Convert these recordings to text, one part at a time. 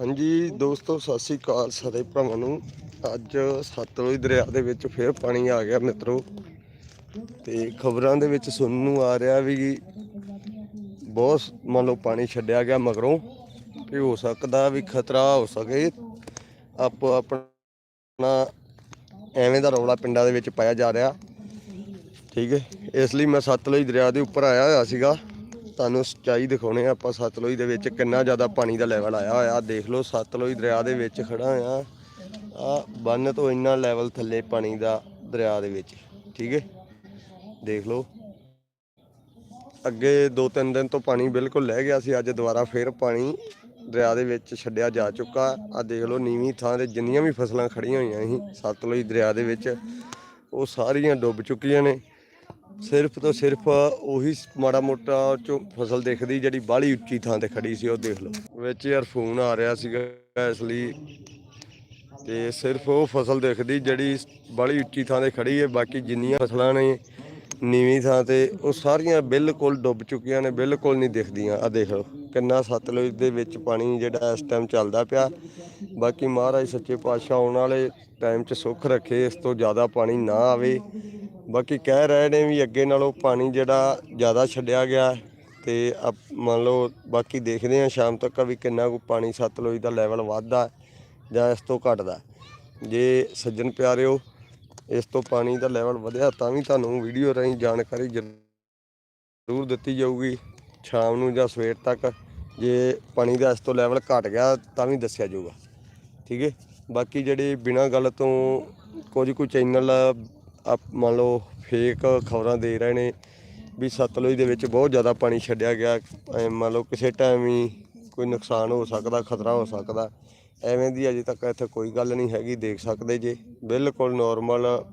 ਹਾਂਜੀ, ਦੋਸਤੋ, ਸਤਿ ਸ੍ਰੀ ਅਕਾਲ ਸਾਰੇ ਭਰਾਵਾਂ ਨੂੰ। ਅੱਜ ਸਤਲੁਜ ਦਰਿਆ ਦੇ ਵਿੱਚ ਫਿਰ ਪਾਣੀ ਆ ਗਿਆ ਮਿੱਤਰੋ। ਤੇ ਖਬਰਾਂ ਦੇ ਵਿੱਚ ਸੁਣਨ ਨੂੰ ਆ ਰਿਹਾ ਵੀ ਬਹੁਤ ਮੰਨ ਲਓ ਪਾਣੀ ਛੱਡਿਆ ਗਿਆ ਮਗਰੋਂ ਕਿ ਹੋ ਸਕਦਾ ਵੀ ਖਤਰਾ ਹੋ ਸਕੇ। ਆਪੋ ਆਪਣਾ ਐਵੇਂ ਦਾ ਰੌਲਾ ਪਿੰਡਾਂ ਦੇ ਵਿੱਚ ਪਾਇਆ ਜਾ ਰਿਹਾ। ਠੀਕ ਹੈ, ਇਸ ਲਈ ਮੈਂ ਸਤਲੁਜ ਦਰਿਆ ਦੇ ਉੱਪਰ ਆਇਆ ਹੋਇਆ ਸੀਗਾ। ਤੁਹਾਨੂੰ ਸੱਚਾਈ ਦਿਖਾਉਣੇ ਆ, ਆਪਾਂ ਸਤਲੁਜ ਦੇ ਵਿੱਚ ਕਿੰਨਾ ਜ਼ਿਆਦਾ ਪਾਣੀ ਦਾ ਲੈਵਲ ਆਇਆ ਹੋਇਆ। ਦੇਖ ਲਓ, ਸਤਲੁਜ ਦਰਿਆ ਦੇ ਵਿੱਚ ਖੜਾ ਆ ਆ ਬੰਨ ਤੋਂ ਇੰਨਾ ਲੈਵਲ ਥੱਲੇ ਪਾਣੀ ਦਾ ਦਰਿਆ ਦੇ ਵਿੱਚ, ਠੀਕ ਹੈ? ਦੇਖ ਲਓ। ਅੱਗੇ 2-3 ਦਿਨ ਤੋਂ ਪਾਣੀ ਬਿਲਕੁਲ ਲਹਿ ਗਿਆ ਸੀ, ਅੱਜ ਦੁਬਾਰਾ ਫੇਰ ਪਾਣੀ ਦਰਿਆ ਦੇ ਵਿੱਚ ਛੱਡਿਆ ਜਾ ਚੁੱਕਾ। ਆ ਦੇਖ ਲਓ, ਨੀਵੀਂ ਥਾਂ ਤੇ ਜਿੰਨੀਆਂ ਵੀ ਫਸਲਾਂ ਖੜੀਆਂ ਹੋਈਆਂ ਸੀ, ਸਤਲੁਜ ਦਰਿਆ ਦੇ ਵਿੱਚ, ਉਹ ਸਾਰੀਆਂ ਡੁੱਬ ਚੁੱਕੀਆਂ ਨੇ। ਸਿਰਫ ਤੋਂ ਸਿਰਫ ਉਹੀ ਮਾੜਾ ਮੋਟਾ ਚੋ ਫਸਲ ਦਿਖਦੀ ਜਿਹੜੀ ਬਾਹਲੀ ਉੱਚੀ ਥਾਂ ਤੇ ਖੜੀ ਸੀ, ਉਹ ਦੇਖ ਲਓ। ਵਿੱਚ ਯਾਰ ਫੋਨ ਆ ਰਿਹਾ ਸੀਗਾ ਇਸ ਲਈ ਤੇ ਸਿਰਫ ਉਹ ਫਸਲ ਦਿਖਦੀ ਜਿਹੜੀ ਬਾਹਲੀ ਉੱਚੀ ਥਾਂ ਤੇ ਖੜੀ ਹੈ, ਬਾਕੀ ਜਿੰਨੀਆਂ ਫਸਲਾਂ ਨੇ ਨੀਵੀਂ ਥਾਂ ਤੇ, ਉਹ ਸਾਰੀਆਂ ਬਿਲਕੁਲ ਡੁੱਬ ਚੁੱਕੀਆਂ ਨੇ, ਬਿਲਕੁਲ ਨਹੀਂ ਦਿਖਦੀਆਂ। ਆ ਦੇਖ ਲਓ, ਕਿੰਨਾ ਸਤਲੁਜ ਦੇ ਵਿੱਚ ਪਾਣੀ ਜਿਹੜਾ ਇਸ ਟਾਈਮ ਚੱਲਦਾ ਪਿਆ। ਬਾਕੀ ਮਹਾਰਾਜ ਸੱਚੇ ਪਾਤਸ਼ਾਹ ਆਉਣ ਵਾਲੇ ਟਾਈਮ 'ਚ ਸੁੱਖ ਰੱਖੇ, ਇਸ ਤੋਂ ਜ਼ਿਆਦਾ ਪਾਣੀ ਨਾ ਆਵੇ। ਬਾਕੀ ਕਹਿ ਰਹੇ ਨੇ ਵੀ ਅੱਗੇ ਨਾਲੋਂ ਪਾਣੀ ਜਿਹੜਾ ਜ਼ਿਆਦਾ ਛੱਡਿਆ ਗਿਆ ਹੈ ਤੇ ਆਪ- ਮੰਨ ਲਓ ਬਾਕੀ ਦੇਖਦੇ ਹਾਂ ਸ਼ਾਮ ਤੱਕ ਵੀ ਕਿੰਨਾ ਕੁ ਪਾਣੀ ਸਤਲੁਜ ਦਾ ਲੈਵਲ ਵੱਧਦਾ ਜਾਂ ਇਸ ਤੋਂ ਘਟਦਾ। ਜੇ ਸੱਜਣ ਪਿਆਰਿਓ, ਇਸ ਤੋਂ ਪਾਣੀ ਦਾ ਲੈਵਲ ਵਧਿਆ ਤਾਂ ਵੀ ਤੁਹਾਨੂੰ ਵੀਡੀਓ ਰਾਹੀਂ ਜਾਣਕਾਰੀ ਜ਼ਰੂਰ ਦਿੱਤੀ ਜਾਊਗੀ। ਸ਼ਾਮ ਨੂੰ ਜਾਂ ਸਵੇਰ ਤੱਕ ਜੇ ਪਾਣੀ ਦਾ ਇਸ ਤੋਂ ਲੈਵਲ ਘਟ ਗਿਆ ਤਾਂ ਵੀ ਦੱਸਿਆ ਜਾਊਗਾ। ਠੀਕ ਹੈ ਬਾਕੀ ਜਿਹੜੇ ਬਿਨਾਂ ਗੱਲ ਤੋਂ ਕੁਝ ਕੁ ਚੈਨਲ ਆਪ ਮੰਨ ਲਓ ਫੇਕ ਖਬਰਾਂ ਦੇ ਰਹੇ ਨੇ ਵੀ ਸਤਲੁਜ ਦੇ ਵਿੱਚ ਬਹੁਤ ਜ਼ਿਆਦਾ ਪਾਣੀ ਛੱਡਿਆ ਗਿਆ। ਮੰਨ ਲਓ ਕਿਸੇ ਟਾਈਮ ਹੀ ਕੋਈ ਨੁਕਸਾਨ ਹੋ ਸਕਦਾ, ਖਤਰਾ ਹੋ ਸਕਦਾ, ਐਵੇਂ ਦੀ ਅਜੇ ਤੱਕ ਇੱਥੇ ਕੋਈ ਗੱਲ ਨਹੀਂ ਹੈਗੀ, ਦੇਖ ਸਕਦੇ ਜੇ। ਬਿਲਕੁਲ ਨਾਰਮਲ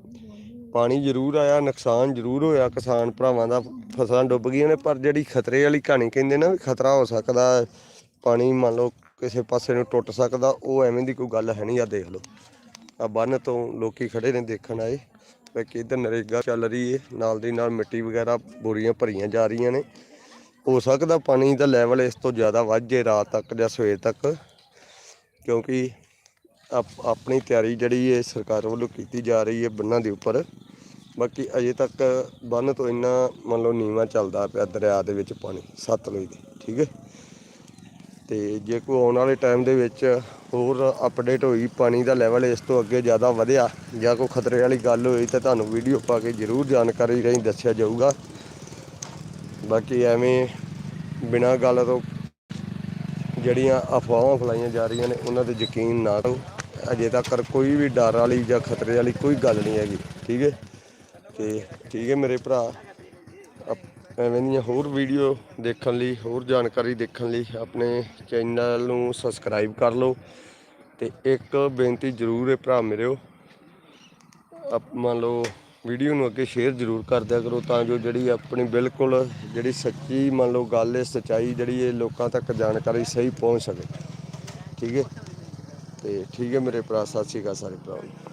ਪਾਣੀ ਜ਼ਰੂਰ ਆਇਆ, ਨੁਕਸਾਨ ਜ਼ਰੂਰ ਹੋਇਆ, ਕਿਸਾਨ ਭਰਾਵਾਂ ਦਾ ਫਸਲਾਂ ਡੁੱਬ ਗਈਆਂ ਨੇ, ਪਰ ਜਿਹੜੀ ਖਤਰੇ ਵਾਲੀ ਕਹਾਣੀ ਕਹਿੰਦੇ ਨਾ ਵੀ ਖਤਰਾ ਹੋ ਸਕਦਾ, ਪਾਣੀ ਮੰਨ ਲਓ ਕਿਸੇ ਪਾਸੇ ਨੂੰ ਟੁੱਟ ਸਕਦਾ, ਉਹ ਐਵੇਂ ਦੀ ਕੋਈ ਗੱਲ ਹੈ ਨਹੀਂ ਆ ਦੇਖ ਲਓ। ਆ ਬੰਨ ਤੋਂ ਲੋਕੀ ਖੜੇ ਨੇ ਦੇਖਣ ਆਏ। ਬਾਕੀ ਇੱਧਰ ਨਰੇਗਾ ਚੱਲ ਰਹੀ ਹੈ ਨਾਲ ਦੀ ਨਾਲ ਮਿੱਟੀ ਵਗੈਰਾ ਬੋਰੀਆਂ ਭਰੀਆਂ ਜਾ ਰਹੀਆਂ ਨੇ। ਹੋ ਸਕਦਾ ਪਾਣੀ ਦਾ ਲੈਵਲ ਇਸ ਤੋਂ ਜ਼ਿਆਦਾ ਵੱਧ ਜੇ ਰਾਤ ਤੱਕ ਜਾਂ ਸਵੇਰ ਤੱਕ, ਕਿਉਂਕਿ ਆਪ- ਆਪਣੀ ਤਿਆਰੀ ਜਿਹੜੀ ਹੈ ਸਰਕਾਰ ਵੱਲੋਂ ਕੀਤੀ ਜਾ ਰਹੀ ਹੈ ਬੰਨਾਂ ਦੇ ਉੱਪਰ। ਬਾਕੀ ਅਜੇ ਤੱਕ ਬੰਨ ਤੋਂ ਇੰਨਾ ਮੰਨ ਲਓ ਨੀਵਾਂ ਚੱਲਦਾ ਪਿਆ ਦਰਿਆ ਦੇ ਵਿੱਚ ਪਾਣੀ, ਸਤਲੁਜ ਦੇ, ਠੀਕ ਹੈ ਤੇ ਜੇ ਕੋਈ ਆਉਣ ਵਾਲੇ ਟਾਈਮ ਦੇ ਵਿੱਚ ਹੋਰ ਅਪਡੇਟ ਹੋਈ, ਪਾਣੀ ਦਾ ਲੈਵਲ ਇਸ ਤੋਂ ਅੱਗੇ ਜ਼ਿਆਦਾ ਵਧਿਆ ਜਾਂ ਕੋਈ ਖਤਰੇ ਵਾਲੀ ਗੱਲ ਹੋਈ, ਤਾਂ ਤੁਹਾਨੂੰ ਵੀਡੀਓ ਪਾ ਕੇ ਜ਼ਰੂਰ ਜਾਣਕਾਰੀ ਰਾਹੀਂ ਦੱਸਿਆ ਜਾਊਗਾ। ਬਾਕੀ ਐਵੇਂ ਬਿਨਾਂ ਗੱਲ ਤੋਂ ਜਿਹੜੀਆਂ ਅਫਵਾਹਾਂ ਫਲਾਈਆਂ ਜਾ ਰਹੀਆਂ ਨੇ, ਉਹਨਾਂ ਤੇ ਯਕੀਨ ਨਾ ਕਰੋ। ਅਜੇ ਤੱਕ ਕੋਈ ਵੀ ਡਰ ਵਾਲੀ ਜਾਂ ਖਤਰੇ ਵਾਲੀ ਕੋਈ ਗੱਲ ਨਹੀਂ ਹੈਗੀ, ਠੀਕ ਹੈ? ਤੇ ਠੀਕ ਹੈ ਮੇਰੇ ਭਰਾ। ਐਵੇਂ ਦੀਆਂ ਹੋਰ ਵੀਡੀਓ ਦੇਖਣ ਲਈ, ਹੋਰ ਜਾਣਕਾਰੀ ਦੇਖਣ ਲਈ ਆਪਣੇ ਚੈਨਲ ਨੂੰ ਸਬਸਕ੍ਰਾਈਬ ਕਰ ਲਓ ਤੇ ਇੱਕ ਬੇਨਤੀ ਜ਼ਰੂਰ ਹੈ ਭਰਾ ਮੇਰਿਓ ਆਪ ਮੰਨ ਲਓ ਵੀਡੀਓ ਨੂੰ ਅੱਗੇ ਸ਼ੇਅਰ ਜ਼ਰੂਰ ਕਰ ਦਿਆ ਕਰੋ ਤਾਂ ਜੋ ਜਿਹੜੀ ਆਪਣੀ ਬਿਲਕੁਲ ਜਿਹੜੀ ਸੱਚੀ ਮੰਨ ਲਓ ਗੱਲ ਹੈ, ਸਚਾਈ ਜਿਹੜੀ ਇਹ ਲੋਕਾਂ ਤੱਕ ਜਾਣਕਾਰੀ ਸਹੀ ਪਹੁੰਚ ਸਕੇ। ਠੀਕ ਹੈ? ਤੇ ਠੀਕ ਹੈ ਮੇਰੇ ਭਰਾ, ਸਤਿ ਸ਼੍ਰੀ ਅਕਾਲ ਸਾਰੇ ਭਰਾ ਨੂੰ